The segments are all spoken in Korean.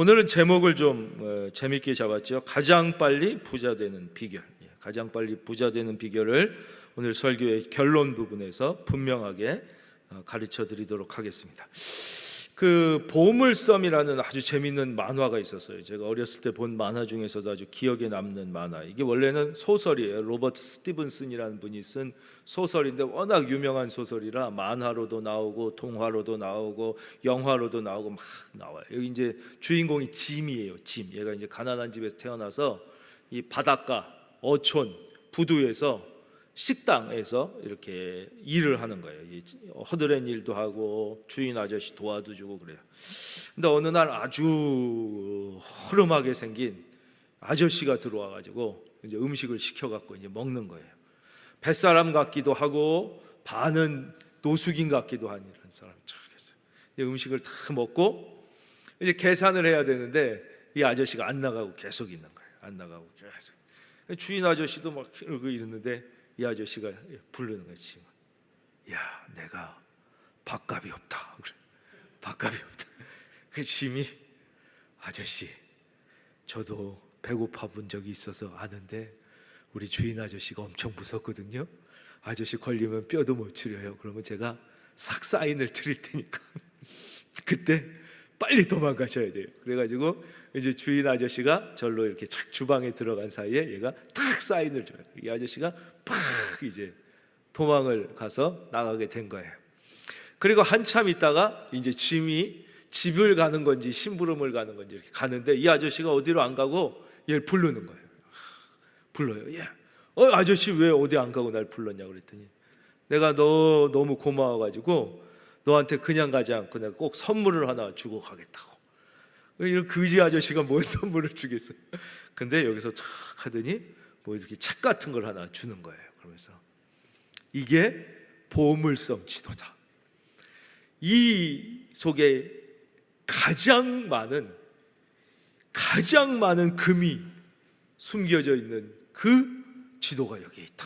오늘은 제목을 좀 어, 재밌게 잡았죠. 가장 빨리 부자 되는 비결. 예, 가장 빨리 부자 되는 비결을 오늘 설교의 결론 부분에서 분명하게 어, 가르쳐 드리도록 하겠습니다. 그 보물섬이라는 아주 재밌는 만화가 있었어요. 제가 어렸을 때 본 만화 중에서도 아주 기억에 남는 만화. 이게 원래는 소설이에요. 로버트 스티븐슨이라는 분이 쓴 소설인데 워낙 유명한 소설이라 만화로도 나오고 동화로도 나오고 영화로도 나오고 막 나와요. 여기 이제 주인공이 짐이에요. 짐. 얘가 이제 가난한 집에서 태어나서 이 바닷가 어촌 부두에서 식당에서 이렇게 일을 하는 거예요. 이 허드렛 일도 하고 주인 아저씨 도와도 주고 그래요. 근데 어느 날 아주 허름하게 생긴 아저씨가 들어와 가지고 이제 음식을 시켜 갖고 이제 먹는 거예요. 뱃사람 같기도 하고 반은 노숙인 같기도 한 이런 사람 척했어요. 음식을 다 먹고 이제 계산을 해야 되는데 이 아저씨가 안 나가고 계속 있는 거예요. 안 나가고 계속. 주인 아저씨도 막 이러고 이러는데 이 아저씨가 부르는 거지. 짐을. 야, 내가 밥값이 없다. 그래. 밥값이 없다. 그 짐이 아저씨, 저도 배고파 본 적이 있어서 아는데 우리 주인 아저씨가 엄청 무섭거든요. 아저씨 걸리면 뼈도 못 추려요. 그러면 제가 싹 사인을 드릴 테니까 그때 빨리 도망가셔야 돼요. 그래가지고 이제 주인 아저씨가 절로 이렇게 착 주방에 들어간 사이에 얘가 탁 사인을 줘요. 이 아저씨가 팍 이제 도망을 가서 나가게 된 거예요. 그리고 한참 있다가 이제 짐이 집을 가는 건지 심부름을 가는 건지 이렇게 가는데 이 아저씨가 어디로 안 가고 얘를 부르는 거예요. 불러요. 예. 어 아저씨 왜 어디 안 가고 날 불렀냐 그랬더니 내가 너 너무 고마워 가지고 너한테 그냥 가지 않고 내가 꼭 선물을 하나 주고 가겠다고. 이런 그지 아저씨가 뭘 선물을 주겠어요. 근데 여기서 착 하더니 뭐 이렇게 책 같은 걸 하나 주는 거예요. 그러면서 이게 보물섬 지도다. 이 속에 가장 많은 가장 많은 금이 숨겨져 있는 그 지도가 여기에 있다.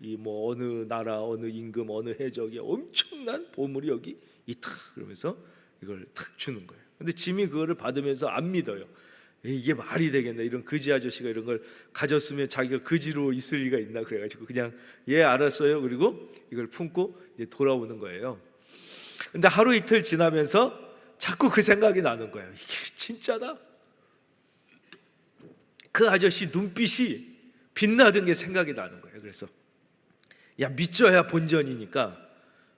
이 뭐 어느 나라 어느 임금 어느 해적이 엄청난 보물이 여기 있다. 그러면서 이걸 탁 주는 거예요. 근데 짐이 그거를 받으면서 안 믿어요. 이게 말이 되겠나 이런 그지 아저씨가 이런 걸 가졌으면 자기가 그지로 있을 리가 있나 그래가지고 그냥 예 알았어요 그리고 이걸 품고 이제 돌아오는 거예요. 근데 하루 이틀 지나면서 자꾸 그 생각이 나는 거예요. 이게 진짜다. 그 아저씨 눈빛이 빛나던 게 생각이 나는 거예요. 그래서 야 믿져야 본전이니까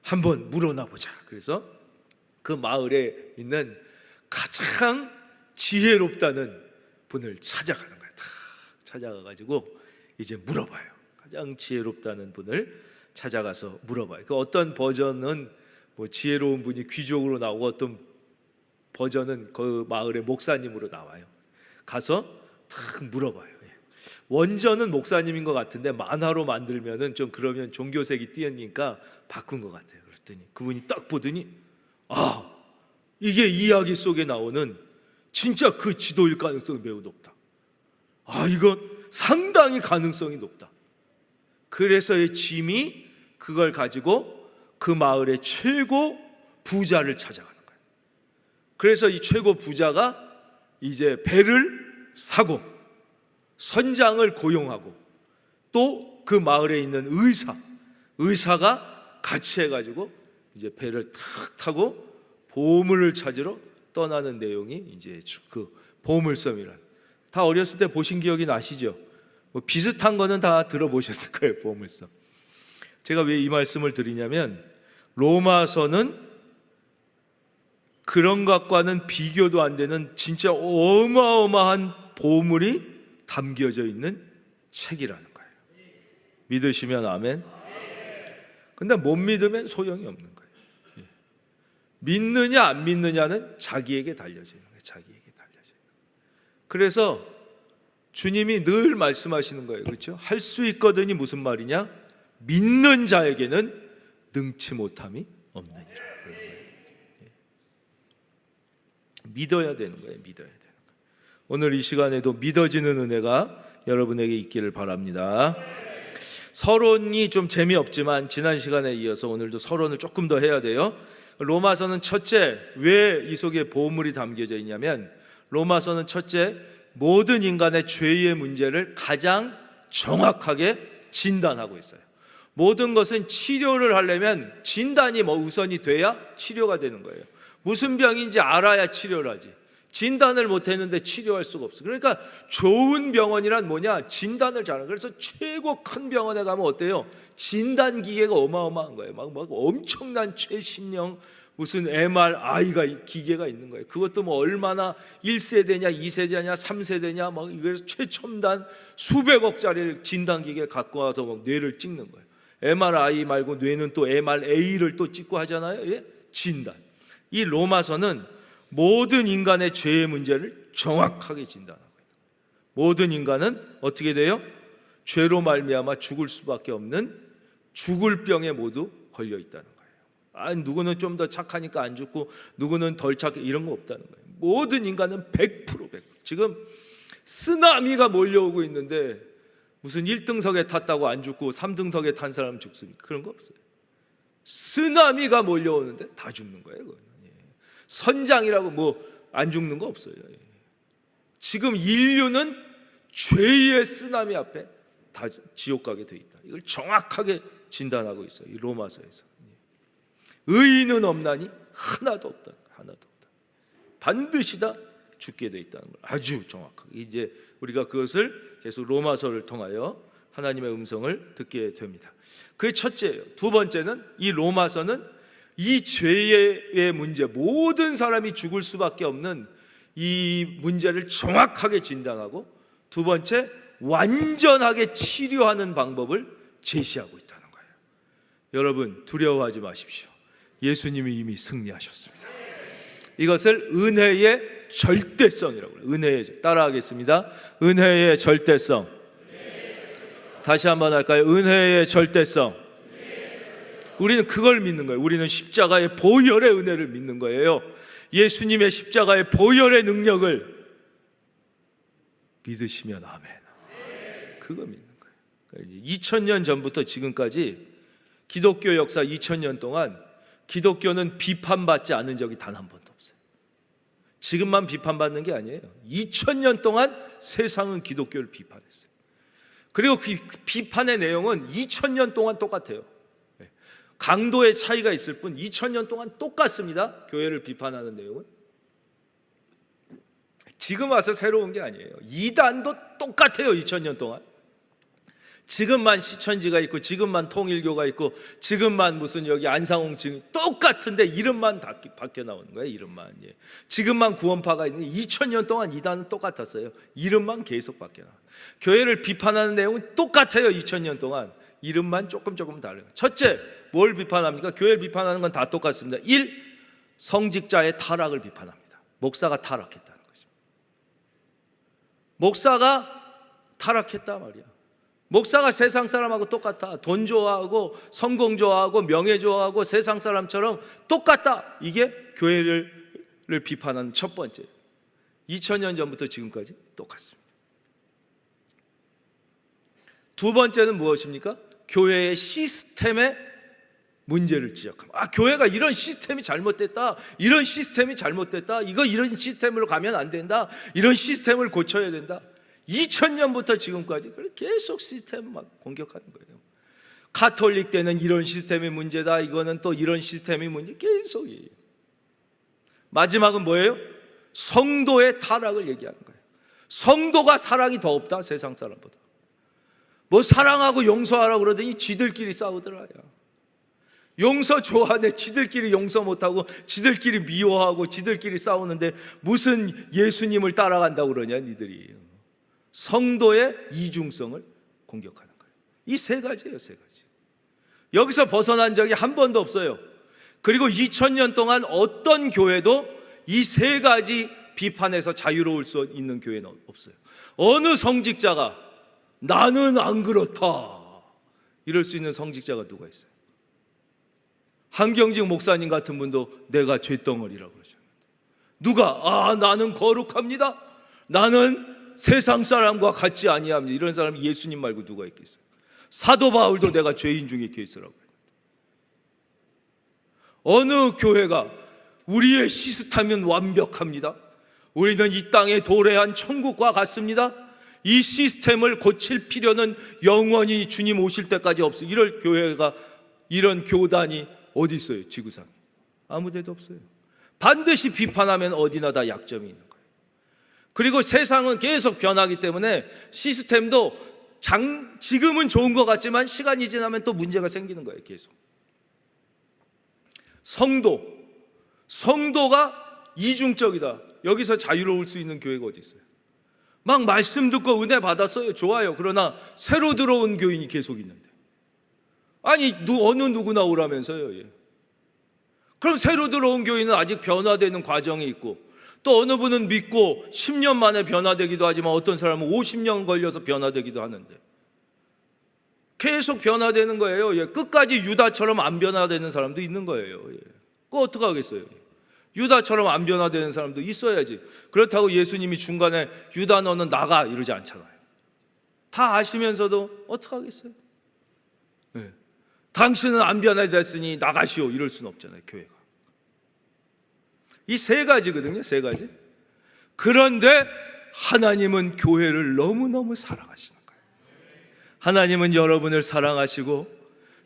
한번 물어나 보자. 그래서 그 마을에 있는 가장 지혜롭다는 분을 찾아가는 거예요. 다 찾아가 가지고 이제 물어봐요. 가장 지혜롭다는 분을 찾아가서 물어봐요. 그 어떤 버전은 뭐 지혜로운 분이 귀족으로 나오고 어떤 버전은 그 마을의 목사님으로 나와요. 가서 탁 물어봐요. 예. 원전은 목사님인 것 같은데 만화로 만들면은 좀 그러면 종교색이 띄니까 바꾼 것 같아요. 그랬더니 그분이 딱 보더니 아 이게 이야기 속에 나오는 진짜 그 지도일 가능성이 매우 높다. 아 이건 상당히 가능성이 높다. 그래서 이 짐이 그걸 가지고 그 마을의 최고 부자를 찾아가는 거예요. 그래서 이 최고 부자가 이제 배를 사고 선장을 고용하고 또 그 마을에 있는 의사 의사가 같이 해가지고 이제 배를 탁 타고 보물을 찾으러 떠나는 내용이 이제 그 보물섬이란 다 어렸을 때 보신 기억이 나시죠? 뭐 비슷한 거는 다 들어보셨을 거예요 보물섬. 제가 왜 이 말씀을 드리냐면 로마서는 그런 것과는 비교도 안 되는 진짜 어마어마한 보물이 담겨져 있는 책이라는 거예요. 믿으시면 아멘. 근데 못 믿으면 소용이 없는 거예요. 예. 믿느냐 안 믿느냐는 자기에게 달려져 있는 거예요. 자기에게 달려져 있는 거예요. 그래서 주님이 늘 말씀하시는 거예요. 그렇죠? 할 수 있거든이 무슨 말이냐? 믿는 자에게는 능치 못함이 없느니라. 예. 믿어야 되는 거예요. 믿어야 되는 거예요. 오늘 이 시간에도 믿어지는 은혜가 여러분에게 있기를 바랍니다. 서론이 좀 재미없지만 지난 시간에 이어서 오늘도 서론을 조금 더 해야 돼요. 로마서는 첫째 왜 이 속에 보물이 담겨져 있냐면 로마서는 첫째 모든 인간의 죄의 문제를 가장 정확하게 진단하고 있어요. 모든 것은 치료를 하려면 진단이 뭐 우선이 돼야 치료가 되는 거예요. 무슨 병인지 알아야 치료를 하지. 진단을 못 했는데 치료할 수가 없어. 그러니까 좋은 병원이란 뭐냐? 진단을 잘하는. 그래서 최고 큰 병원에 가면 어때요? 진단 기계가 어마어마한 거예요. 막, 막 엄청난 최신형 무슨 MRI가 기계가 있는 거예요. 그것도 뭐 얼마나 1세대냐, 2세대냐, 3세대냐, 막 이거 최첨단 수백억짜리 진단 기계 갖고 와서 막 뇌를 찍는 거예요. MRI 말고 뇌는 또 MRA를 또 찍고 하잖아요. 예? 진단. 이 로마서는 모든 인간의 죄의 문제를 정확하게 진단하고 있다. 모든 인간은 어떻게 돼요? 죄로 말미암아 죽을 수밖에 없는 죽을 병에 모두 걸려 있다는 거예요. 아, 누구는 좀 더 착하니까 안 죽고 누구는 덜 착해 이런 거 없다는 거예요. 모든 인간은 100% 100%. 지금 쓰나미가 몰려오고 있는데 무슨 1등석에 탔다고 안 죽고 3등석에 탄 사람 죽습니까? 그런 거 없어요. 쓰나미가 몰려오는데 다 죽는 거예요. 그건. 예. 선장이라고 뭐 안 죽는 거 없어요. 예. 지금 인류는 죄의 쓰나미 앞에 다 지옥 가게 돼 있다. 이걸 정확하게 진단하고 있어요. 이 로마서에서. 예. 의인은 없나니 하나도 없다. 하나도 없다. 반드시 다 죽게 돼 있다는 걸 아주 정확하게 이제 우리가 그것을 계속 로마서를 통하여 하나님의 음성을 듣게 됩니다. 그게 첫째예요. 두 번째는 이 로마서는 이 죄의 문제, 모든 사람이 죽을 수밖에 없는 이 문제를 정확하게 진단하고 두 번째 완전하게 치료하는 방법을 제시하고 있다는 거예요. 여러분 두려워하지 마십시오. 예수님이 이미 승리하셨습니다. 이것을 은혜의 절대성이라고 해요. 은혜의 따라하겠습니다. 은혜의 절대성. 다시 한번 할까요? 은혜의 절대성. 우리는 그걸 믿는 거예요. 우리는 십자가의 보혈의 은혜를 믿는 거예요. 예수님의 십자가의 보혈의 능력을 믿으시면 아멘. 그거 믿는 거예요. 2000년 전부터 지금까지 기독교 역사 2000년 동안 기독교는 비판받지 않은 적이 단 한 번도 없어요. 지금만 비판받는 게 아니에요. 2000년 동안 세상은 기독교를 비판했어요. 그리고 그 비판의 내용은 2000년 동안 똑같아요. 강도의 차이가 있을 뿐 2000년 동안 똑같습니다. 교회를 비판하는 내용은. 지금 와서 새로운 게 아니에요. 이단도 똑같아요. 2000년 동안. 지금만 시천지가 있고 지금만 통일교가 있고 지금만 무슨 여기 안상홍 지금 똑같은데 이름만 다 바뀌어 나오는 거예요. 이름만. 예. 지금만 구원파가 있는 2000년 동안 이단은 똑같았어요. 이름만 계속 바뀌어 나. 교회를 비판하는 내용은 똑같아요. 2000년 동안. 이름만 조금 조금 다르요. 첫째, 뭘 비판합니까? 교회를 비판하는 건 다 똑같습니다. 1. 성직자의 타락을 비판합니다. 목사가 타락했다는 것입니다. 목사가 타락했다 말이야. 목사가 세상 사람하고 똑같아. 돈 좋아하고 성공 좋아하고 명예 좋아하고 세상 사람처럼 똑같다. 이게 교회를 비판하는 첫 번째. 2000년 전부터 지금까지 똑같습니다. 두 번째는 무엇입니까? 교회의 시스템의 문제를 지적합니다. 아, 교회가 이런 시스템이 잘못됐다. 이런 시스템이 잘못됐다. 이거 이런 시스템으로 가면 안 된다. 이런 시스템을 고쳐야 된다. 2000년부터 지금까지 계속 시스템 막 공격하는 거예요. 카톨릭 때는 이런 시스템이 문제다. 이거는 또 이런 시스템이 문제 계속 이에요. 마지막은 뭐예요? 성도의 타락을 얘기하는 거예요. 성도가 사랑이 더 없다. 세상 사람보다. 뭐 사랑하고 용서하라고 그러더니 지들끼리 싸우더라요. 용서 좋아하는데 지들끼리 용서 못하고 지들끼리 미워하고 지들끼리 싸우는데 무슨 예수님을 따라간다고 그러냐 니들이. 성도의 이중성을 공격하는 거예요. 이 세 가지예요 세 가지. 여기서 벗어난 적이 한 번도 없어요. 그리고 2000년 동안 어떤 교회도 이 세 가지 비판에서 자유로울 수 있는 교회는 없어요. 어느 성직자가 나는 안 그렇다. 이럴 수 있는 성직자가 누가 있어요 한경직 목사님 같은 분도 내가 죄덩어리라고 그러셨는데 누가 아 나는 거룩합니다. 나는 세상 사람과 같지 아니합니다. 이런 사람이 예수님 말고 누가 있겠어요? 사도 바울도 내가 죄인 중에 했는데 어느 교회가 우리의 시스템은 완벽합니다. 우리는 이 땅에 도래한 천국과 같습니다. 이 시스템을 고칠 필요는 영원히 주님 오실 때까지 없어요. 이럴 교회가 이런 교단이 어디 있어요? 지구상에 아무 데도 없어요. 반드시 비판하면 어디나 다 약점이 있는 거예요. 그리고 세상은 계속 변하기 때문에 시스템도 장, 지금은 좋은 것 같지만 시간이 지나면 또 문제가 생기는 거예요. 계속. 성도, 성도가 이중적이다. 여기서 자유로울 수 있는 교회가 어디 있어요? 막 말씀 듣고 은혜 받았어요. 좋아요. 그러나 새로 들어온 교인이 계속 있는데. 아니, 누, 어느 누구나 오라면서요. 예. 그럼 새로 들어온 교인은 아직 변화되는 과정이 있고 또 어느 분은 믿고 10년 만에 변화되기도 하지만 어떤 사람은 50년 걸려서 변화되기도 하는데 계속 변화되는 거예요. 예. 끝까지 유다처럼 안 변화되는 사람도 있는 거예요. 예. 그거 어떻게 하겠어요? 유다처럼 안 변화되는 사람도 있어야지. 그렇다고 예수님이 중간에 유다 너는 나가 이러지 않잖아요. 다 아시면서도 어떻게 하겠어요? 예. 당신은 안 변화됐으니 나가시오 이럴 수는 없잖아요. 교회가. 이 세 가지거든요. 세 가지. 그런데 하나님은 교회를 너무너무 사랑하시는 거예요. 하나님은 여러분을 사랑하시고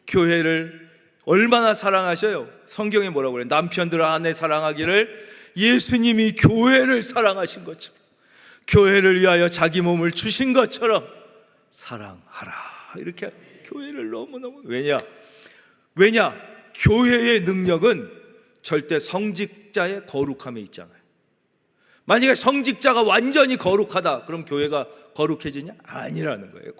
교회를 얼마나 사랑하셔요? 성경에 뭐라고 그래요? 남편들 아내 사랑하기를 예수님이 교회를 사랑하신 것처럼 교회를 위하여 자기 몸을 주신 것처럼 사랑하라. 이렇게 교회를 너무너무 왜냐? 왜냐? 교회의 능력은 절대 성직자의 거룩함에 있잖아요. 만약에 성직자가 완전히 거룩하다, 그럼 교회가 거룩해지냐? 아니라는 거예요.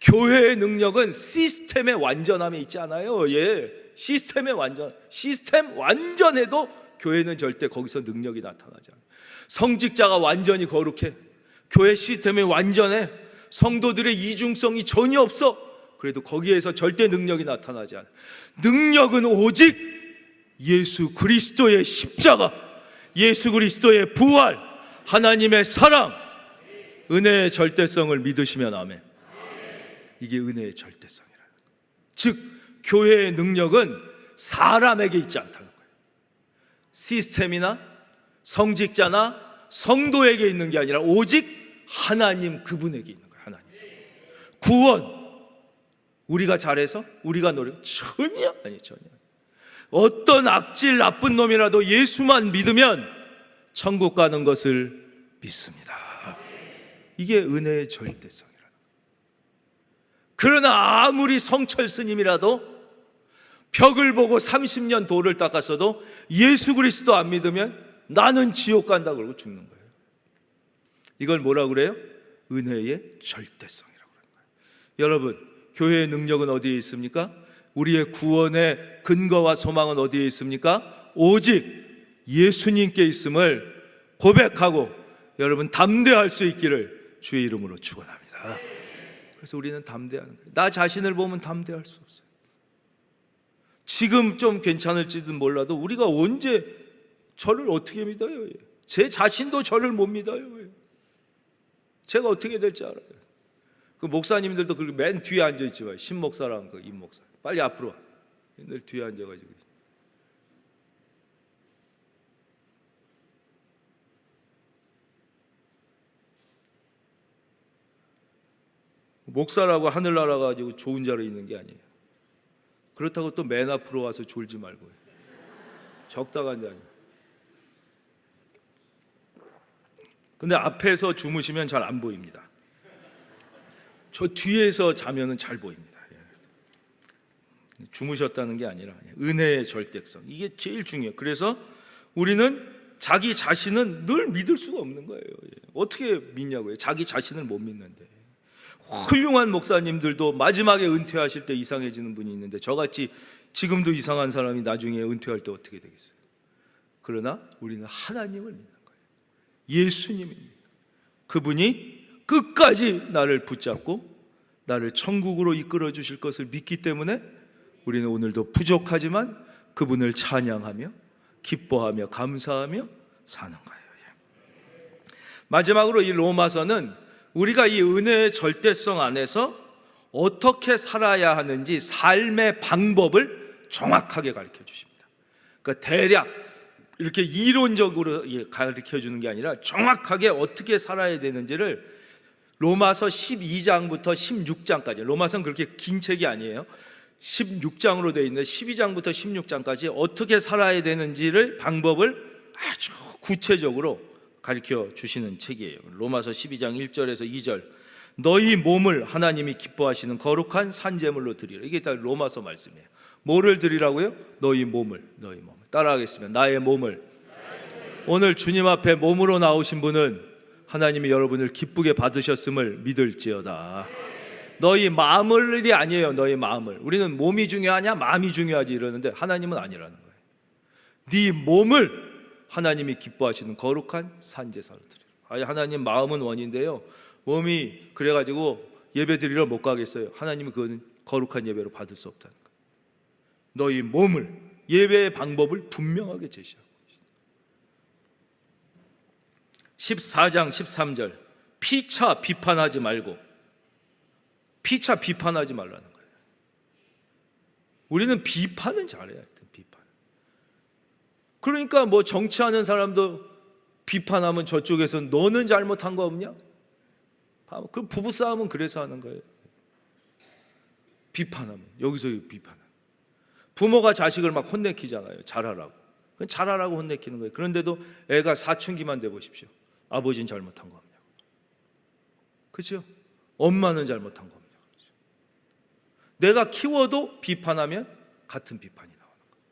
교회의 능력은 시스템의 완전함에 있지 않아요. 예. 시스템의 완전, 시스템 완전해도 교회는 절대 거기서 능력이 나타나지 않아요. 성직자가 완전히 거룩해. 교회 시스템이 완전해. 성도들의 이중성이 전혀 없어. 그래도 거기에서 절대 능력이 나타나지 않아요. 능력은 오직 예수 그리스도의 십자가, 예수 그리스도의 부활, 하나님의 사랑, 은혜의 절대성을 믿으시면 아멘. 이게 은혜의 절대성이라는 거예요. 즉 교회의 능력은 사람에게 있지 않다는 거예요. 시스템이나 성직자나 성도에게 있는 게 아니라 오직 하나님 그분에게 있는 거예요. 하나님. 구원 우리가 잘해서 우리가 노력 전혀 아니 전혀. 어떤 악질 나쁜 놈이라도 예수만 믿으면 천국 가는 것을 믿습니다. 이게 은혜의 절대성. 그러나 아무리 성철 스님이라도 벽을 보고 30년 돌을 닦았어도 예수 그리스도 안 믿으면 나는 지옥 간다 그러고 죽는 거예요. 이걸 뭐라 그래요? 은혜의 절대성이라고 그러는 거예요. 여러분, 교회의 능력은 어디에 있습니까? 우리의 구원의 근거와 소망은 어디에 있습니까? 오직 예수님께 있음을 고백하고 여러분 담대할 수 있기를 주의 이름으로 축원합니다. 그래서 우리는 담대하는 거예요. 나 자신을 보면 담대할 수 없어요. 지금 좀 괜찮을지도 몰라도 우리가 언제 저를 어떻게 믿어요? 제 자신도 저를 못 믿어요. 제가 어떻게 될지 알아요. 그 목사님들도 그맨 뒤에 앉아 있지만 신 목사랑 그 임 목사 빨리 앞으로 와. 늘 뒤에 앉아 가지고. 목사라고 하늘나라 가지고 좋은 자리에 있는 게 아니에요. 그렇다고 또 맨 앞으로 와서 졸지 말고 적당한 게 아니에요. 근데 앞에서 주무시면 잘 안 보입니다. 저 뒤에서 자면은 잘 보입니다. 예. 주무셨다는 게 아니라 은혜의 절대성 이게 제일 중요해요. 그래서 우리는 자기 자신은 늘 믿을 수가 없는 거예요. 예. 어떻게 믿냐고요? 자기 자신을 못 믿는데. 훌륭한 목사님들도 마지막에 은퇴하실 때 이상해지는 분이 있는데 저같이 지금도 이상한 사람이 나중에 은퇴할 때 어떻게 되겠어요? 그러나 우리는 하나님을 믿는 거예요. 예수님입니다. 그분이 끝까지 나를 붙잡고 나를 천국으로 이끌어 주실 것을 믿기 때문에 우리는 오늘도 부족하지만 그분을 찬양하며 기뻐하며 감사하며 사는 거예요. 예. 마지막으로 이 로마서는 우리가 이 은혜의 절대성 안에서 어떻게 살아야 하는지 삶의 방법을 정확하게 가르쳐 주십니다. 그러니까 대략 이렇게 이론적으로 예, 가르쳐 주는 게 아니라 정확하게 어떻게 살아야 되는지를 로마서 12장부터 16장까지 로마서는 그렇게 긴 책이 아니에요. 16장으로 되어 있는데 12장부터 16장까지 어떻게 살아야 되는지를 방법을 아주 구체적으로 가르쳐 주시는 책이에요. 로마서 12장 1절에서 2절. 너희 몸을 하나님이 기뻐하시는 거룩한 산제물로 드리라. 이게 다 로마서 말씀이에요. 뭐를 드리라고요? 너희 몸을. 너희 몸을. 따라하겠습니다. 나의 몸을. 오늘 주님 앞에 몸으로 나오신 분은 하나님이 여러분을 기쁘게 받으셨음을 믿을지어다. 너희 마음을이 아니에요. 너희 마음을. 우리는 몸이 중요하냐, 마음이 중요하지 이러는데 하나님은 아니라는 거예요. 네 몸을 하나님이 기뻐하시는 거룩한 산제사로 드려. 아니 하나님 마음은 원인데요. 몸이 그래 가지고 예배 드리러 못 가겠어요. 하나님은 그거는 거룩한 예배로 받을 수 없다는 거예요. 너희 몸을 예배의 방법을 분명하게 제시하고 있습니다. 14장 13절 피차 비판하지 말고 피차 비판하지 말라는 거예요. 우리는 비판은 잘해야 돼. 비판. 그러니까 뭐 정치하는 사람도 비판하면 저쪽에서 너는 잘못한 거 없냐? 그 부부 싸움은 그래서 하는 거예요. 비판하면 여기서 비판. 부모가 자식을 막 혼내키잖아요. 잘하라고. 잘하라고 혼내키는 거예요. 그런데도 애가 사춘기만 돼 보십시오. 아버지는 잘못한 거 없냐고. 그렇죠? 엄마는 잘못한 거 없냐고. 내가 키워도 비판하면 같은 비판이 나오는 거예요.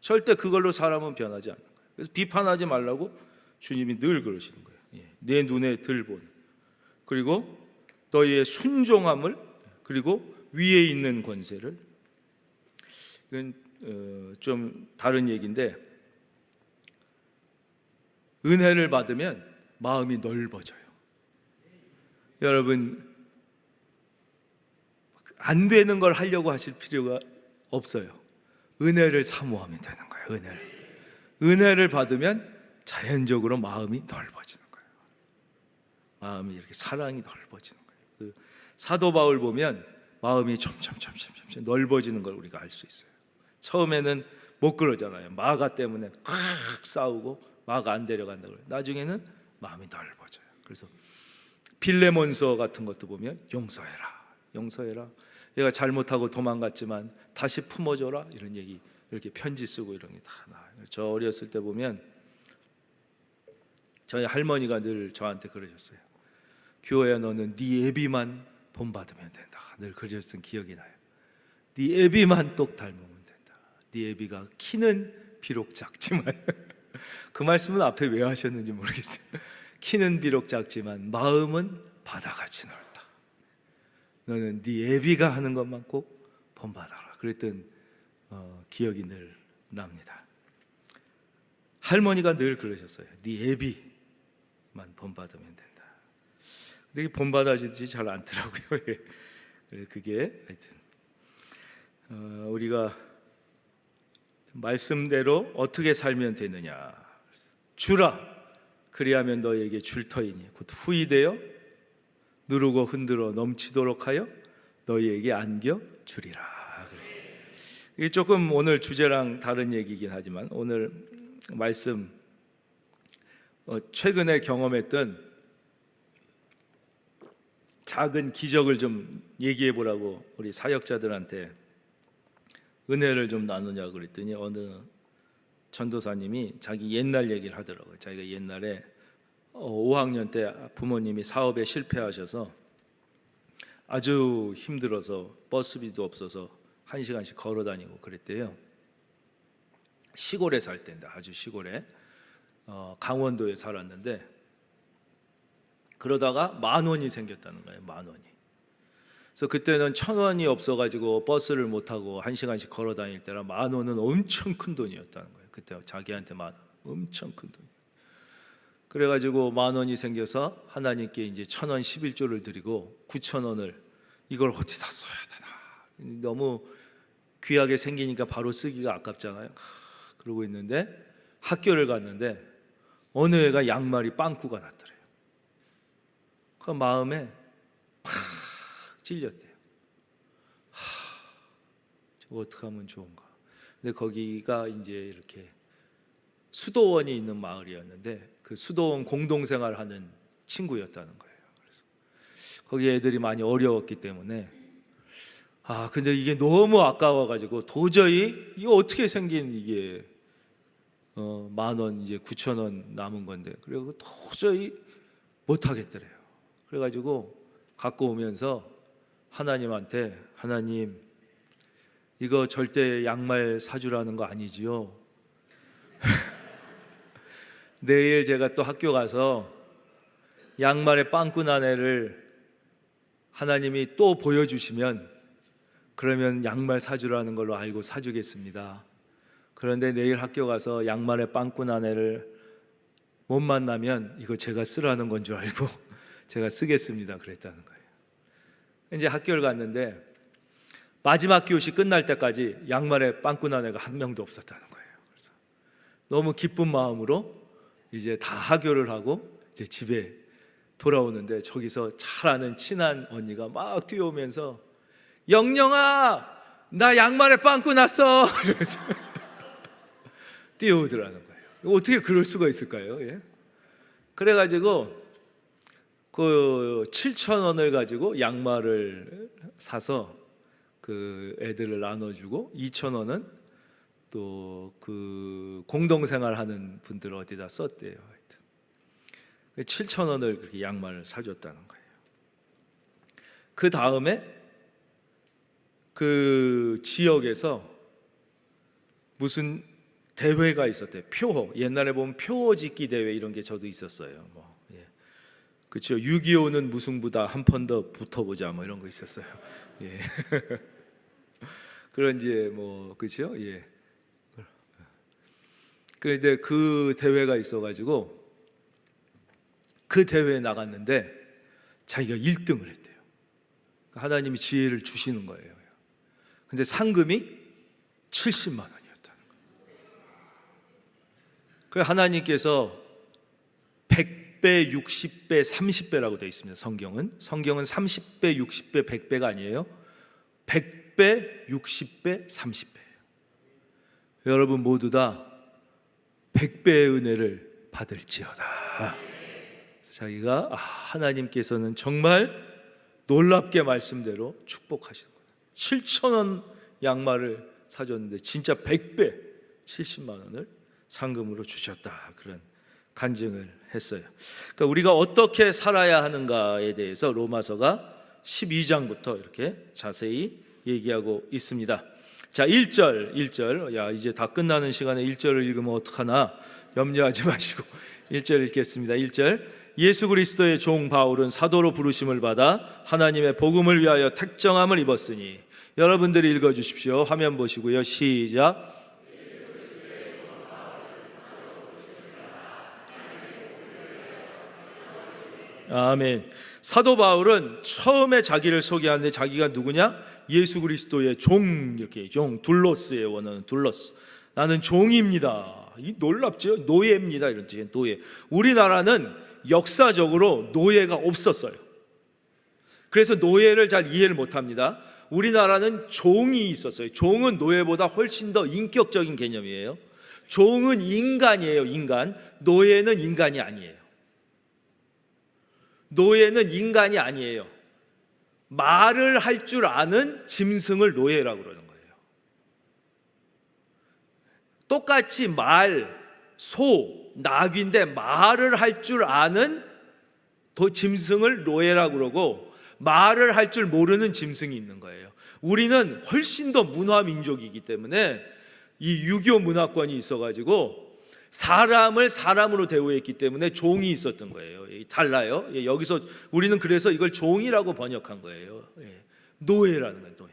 절대 그걸로 사람은 변하지 않는 거예요. 그래서 비판하지 말라고 주님이 늘 그러시는 거예요. 예. 내 눈에 들본 그리고 너희의 순종함을 그리고 위에 있는 권세를 이건 어, 좀 다른 얘기인데 은혜를 받으면 마음이 넓어져요. 여러분 안 되는 걸 하려고 하실 필요가 없어요. 은혜를 사모하면 되는 거예요. 은혜를. 은혜를 받으면 자연적으로 마음이 넓어지는 거예요. 마음이 이렇게 사랑이 넓어지는 거예요. 그 사도 바울 보면 마음이 점점 점점 점점 넓어지는 걸 우리가 알 수 있어요. 처음에는 못 그러잖아요. 마가 때문에 콱 싸우고 마가 안 데려간다 그래요. 나중에는 마음이 넓어져요. 그래서 빌레몬서 같은 것도 보면 용서해라. 용서해라. 얘가 잘못하고 도망갔지만 다시 품어줘라 이런 얘기 이렇게 편지 쓰고 이런 게 다 나와요. 저 어렸을 때 보면 저희 할머니가 늘 저한테 그러셨어요. 교회야 너는 네 애비만 본받으면 된다. 늘 그러셨던 기억이 나요. 네 애비만 똑 닮으면 된다. 네 애비가 키는 비록 작지만 그 말씀은 앞에 왜 하셨는지 모르겠어요. 키는 비록 작지만 마음은 바다같이 넓다. 너는 네 애비가 하는 것만 꼭 본받아라. 그랬던 어, 기억이 늘 납니다. 할머니가 늘 그러셨어요. 네 애비만 본받으면 된다. 근데 본받아지지 잘 않더라고요. 예. 그게 하여튼 어, 우리가 말씀대로 어떻게 살면 되느냐. 주라. 그리하면 너에게 줄 터이니 곧 후이되어 누르고 흔들어 넘치도록 하여 너희에게 안겨 주리라. 이게 조금 오늘 주제랑 다른 얘기긴 하지만 오늘 말씀 어, 최근에 경험했던 작은 기적을 좀 얘기해 보라고 우리 사역자들한테 은혜를 좀 나누냐 그랬더니 어느 전도사님이 자기 옛날 얘기를 하더라고요. 자기가 옛날에 5학년 때 부모님이 사업에 실패하셔서 아주 힘들어서 버스비도 없어서 한 시간씩 걸어 다니고 그랬대요. 시골에 살 때인데 아주 시골에 어, 강원도에 살았는데 그러다가 만 원이 생겼다는 거예요. 만 원이. 그래서 그때는 천 원이 없어가지고 버스를 못 타고 한 시간씩 걸어 다닐 때라 만 원은 엄청 큰 돈이었다는 거예요. 그때 자기한테 만 원, 엄청 큰 돈. 그래가지고 만 원이 생겨서 하나님께 이제 천 원 십일조를 드리고 구천 원을 이걸 어디다 써야 되나 너무 귀하게 생기니까 바로 쓰기가 아깝잖아요. 그러고 있는데 학교를 갔는데 어느 애가 양말이 빵꾸가 났더래요. 그 마음에 팍 찔렸대요. 하, 어떻게 하면 좋은가? 근데 거기가 이제 이렇게 수도원이 있는 마을이었는데 그 수도원 공동생활 하는 친구였다는 거예요. 그래서 거기 애들이 많이 어려웠기 때문에 아 근데 이게 너무 아까워가지고 도저히 이거 어떻게 생긴 이게 어, 만 원 이제 9천 원 남은 건데 그리고 도저히 못 하겠더래요. 그래가지고 갖고 오면서 하나님한테 하나님 이거 절대 양말 사주라는 거 아니지요? 내일 제가 또 학교 가서 양말에 빵꾸 난 애를 하나님이 또 보여주시면 그러면 양말 사주라는 걸로 알고 사주겠습니다. 그런데 내일 학교 가서 양말에 빵꾸 난 애를 못 만나면 이거 제가 쓰라는 건 줄 알고 제가 쓰겠습니다. 그랬다는 거예요. 이제 학교를 갔는데 마지막 교시 끝날 때까지 양말에 빵꾸 난 애가 한 명도 없었다는 거예요. 그래서 너무 기쁜 마음으로 이제 다 하교를 하고 이제 집에 돌아오는데 저기서 잘 아는 친한 언니가 막 뛰어오면서 영영아 나 양말에 빵꾸 났어 이러면서 뛰어오더라는 거예요. 어떻게 그럴 수가 있을까요? 예? 그래가지고 그 7천 원을 가지고 양말을 사서 그 애들을 나눠주고 2천 원은 또 그 공동생활하는 분들 어디다 썼대요. 하여튼 7천 원을 그렇게 양말을 사줬다는 거예요. 그 다음에 그 지역에서 무슨 대회가 있었대요. 표호. 옛날에 보면 표호 짓기 대회 이런 게 저도 있었어요. 뭐, 예. 그렇죠. 6.25는 무승부다. 한 번 더 붙어보자. 뭐 이런 거 있었어요. 예. 그런 이제 뭐 그렇죠. 예. 그런데 그 대회가 있어가지고 그 대회에 나갔는데 자기가 1등을 했대요. 하나님이 지혜를 주시는 거예요. 근데 상금이 70만 원이었다는 거예요. 그래 하나님께서 100 배, 60배, 30배라고 되어 있습니다. 성경은 성경은 30배, 60배, 100배가 아니에요. 100배, 60배, 30배예요. 여러분 모두 다 100배의 은혜를 받을지어다. 자기가 아, 하나님께서는 정말 놀랍게 말씀대로 축복하시는 거예요. 7천 원 양말을 사줬는데 진짜 100배 70만 원을 상금으로 주셨다. 그런 간증을 했어요. 그러니까 우리가 어떻게 살아야 하는가에 대해서 로마서가 12장부터 이렇게 자세히 얘기하고 있습니다. 자, 1절, 1절. 야, 이제 다 끝나는 시간에 1절을 읽으면 어떡하나 염려하지 마시고 1절 읽겠습니다. 1절. 예수 그리스도의 종 바울은 사도로 부르심을 받아 하나님의 복음을 위하여 택정함을 입었으니 여러분들이 읽어 주십시오. 화면 보시고요. 시작. 아멘. 사도 바울은 처음에 자기를 소개하는데 자기가 누구냐? 예수 그리스도의 종 이렇게 종 둘로스의 원어는 둘로스. 나는 종입니다. 이 놀랍죠? 노예입니다. 이런 뜻의 노예. 우리나라는 역사적으로 노예가 없었어요. 그래서 노예를 잘 이해를 못 합니다. 우리나라는 종이 있었어요. 종은 노예보다 훨씬 더 인격적인 개념이에요. 종은 인간이에요, 인간. 노예는 인간이 아니에요. 노예는 인간이 아니에요. 말을 할 줄 아는 짐승을 노예라고 그러는 거예요. 똑같이 말, 소, 낙인데 말을 할 줄 아는 도 짐승을 노예라고 그러고 말을 할 줄 모르는 짐승이 있는 거예요. 우리는 훨씬 더 문화 민족이기 때문에 이 유교 문화권이 있어 가지고 사람을 사람으로 대우했기 때문에 종이 있었던 거예요. 달라요. 예, 여기서 우리는 그래서 이걸 종이라고 번역한 거예요. 예, 노예라는 거예요. 노예.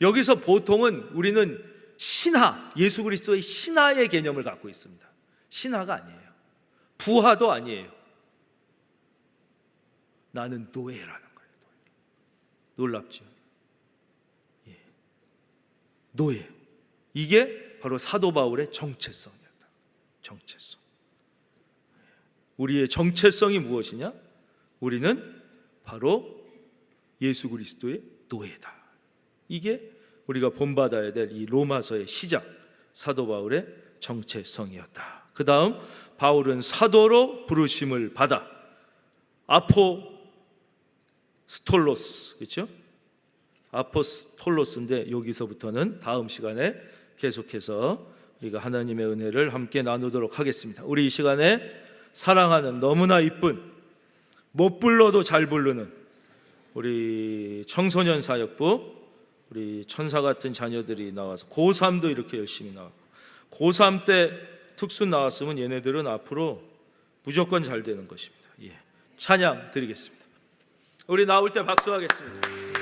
여기서 보통은 우리는 신하, 예수 그리스도의 신하의 개념을 갖고 있습니다. 신하가 아니에요. 부하도 아니에요. 나는 노예라는 거예요. 놀랍죠. 예. 노예. 이게 바로 사도 바울의 정체성이었다. 정체성. 우리의 정체성이 무엇이냐? 우리는 바로 예수 그리스도의 노예다. 이게 우리가 본받아야 될 이 로마서의 시작 사도 바울의 정체성이었다. 그 다음 바울은 사도로 부르심을 받아 아포스톨로스 그렇죠? 아포스톨로스인데 여기서부터는 다음 시간에 계속해서 우리가 하나님의 은혜를 함께 나누도록 하겠습니다. 우리 이 시간에 사랑하는 너무나 이쁜 못 불러도 잘 부르는 우리 청소년 사역부 우리 천사 같은 자녀들이 나와서 고3도 이렇게 열심히 나왔고 고3 때 특수 나왔으면 얘네들은 앞으로 무조건 잘 되는 것입니다. 예. 찬양 드리겠습니다. 우리 나올 때 박수하겠습니다.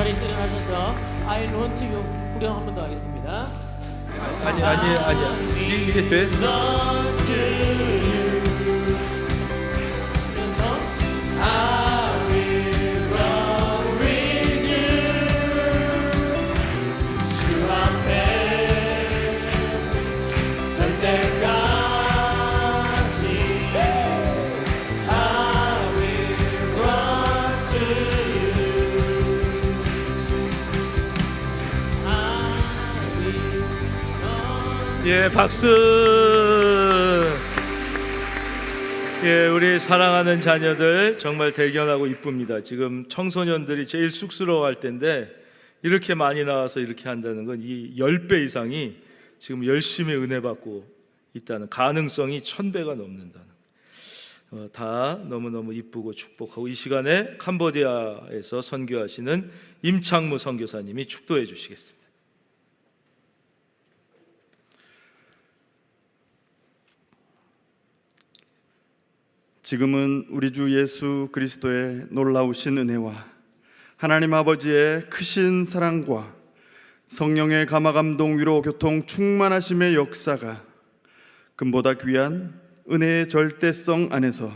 자리에 수련하셔서 I want you 후렴 한 번 더 하겠습니다. 아니 아니 아니야. 이- 이게 돼? 예, 박수. 예, 우리 사랑하는 자녀들 정말 대견하고 이쁩니다. 지금 청소년들이 제일 쑥스러워할 텐데 이렇게 많이 나와서 이렇게 한다는 건 이 10배 이상이 지금 열심히 은혜 받고 있다는 가능성이 1000배가 넘는다는 어, 다 너무너무 이쁘고 축복하고 이 시간에 캄보디아에서 선교하시는 임창무 선교사님이 축도해 주시겠습니다. 지금은 우리 주 예수 그리스도의 놀라우신 은혜와 하나님 아버지의 크신 사랑과 성령의 감화 감동 위로 교통 충만하심의 역사가 금보다 귀한 은혜의 절대성 안에서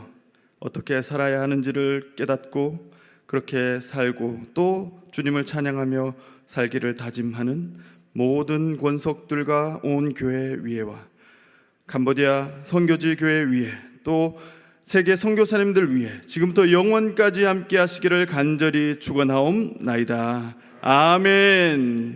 어떻게 살아야 하는지를 깨닫고 그렇게 살고 또 주님을 찬양하며 살기를 다짐하는 모든 권속들과 온 교회 위에와 캄보디아 선교지 교회 위에 또 세계 선교사님들 위해 지금부터 영원까지 함께 하시기를 간절히 축원하옵나이다. 아멘.